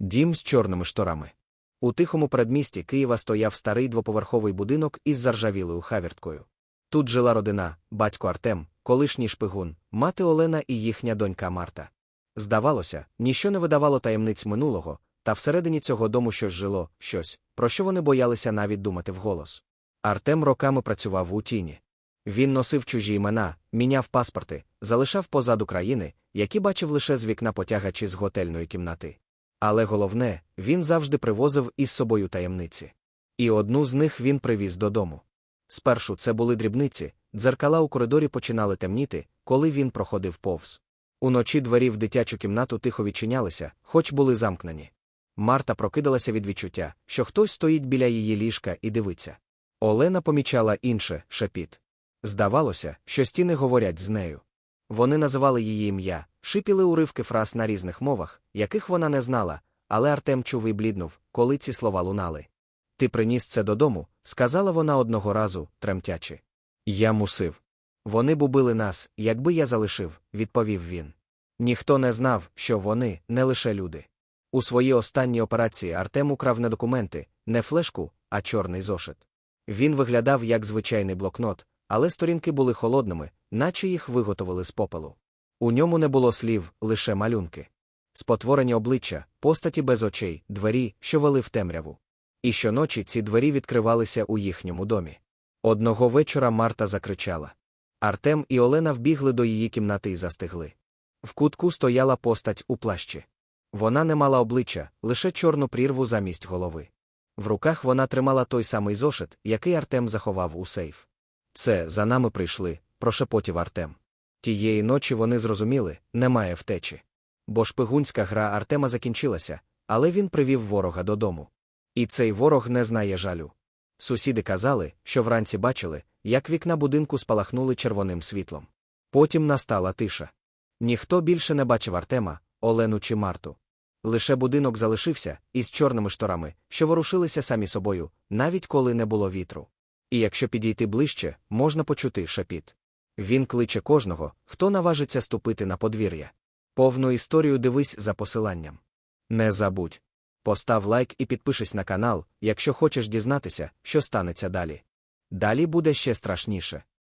Дім з чорними шторами. У тихому передмісті Києва стояв старий двоповерховий будинок із заржавілою хавірткою. Тут жила родина, батько Артем, колишній шпигун, мати Олена і їхня донька Марта. Здавалося, ніщо не видавало таємниць минулого, та всередині цього дому щось жило, щось, про що вони боялися навіть думати вголос. Артем роками працював у тіні. Він носив чужі імена, міняв паспорти, залишав позаду країни, які бачив лише з вікна потягачі з готельної кімнати. Але головне, він завжди привозив із собою таємниці. І одну з них він привіз додому. Спершу це були дрібниці, дзеркала у коридорі починали темніти, коли він проходив повз. Уночі двері в дитячу кімнату тихо відчинялися, хоч були замкнені. Марта прокидалася від відчуття, що хтось стоїть біля її ліжка і дивиться. Олена помічала інше шепіт. Здавалося, що стіни говорять з нею. Вони називали її ім'я, шипіли уривки фраз на різних мовах, яких вона не знала, але Артем чув і бліднув, коли ці слова лунали. Ти приніс це додому, сказала вона одного разу, тремтячи. Я мусив. Вони б убили нас, якби я залишив, відповів він. Ніхто не знав, що вони не лише люди. У своїй останній операції Артем украв не документи, не флешку, а чорний зошит. Він виглядав як звичайний блокнот, але сторінки були холодними, наче їх виготовили з попелу. У ньому не було слів, лише малюнки. Спотворені обличчя, постаті без очей, двері, що вели в темряву. І щоночі ці двері відкривалися у їхньому домі. Одного вечора Марта закричала. Артем і Олена вбігли до її кімнати і застигли. В кутку стояла постать у плащі. Вона не мала обличчя, лише чорну прірву замість голови. В руках вона тримала той самий зошит, який Артем заховав у сейф. Це за нами прийшли, прошепотів Артем. Тієї ночі вони зрозуміли, немає втечі. Бо шпигунська гра Артема закінчилася, але він привів ворога додому. І цей ворог не знає жалю. Сусіди казали, що вранці бачили, як вікна будинку спалахнули червоним світлом. Потім настала тиша. Ніхто більше не бачив Артема, Олену чи Марту. Лише будинок залишився із чорними шторами, що ворушилися самі собою, навіть коли не було вітру. І якщо підійти ближче, можна почути шепіт. Він кличе кожного, хто наважиться ступити на подвір'я. Повну історію дивись за посиланням. Не забудь. Постав лайк і підпишись на канал, якщо хочеш дізнатися, що станеться далі. Далі буде ще страшніше.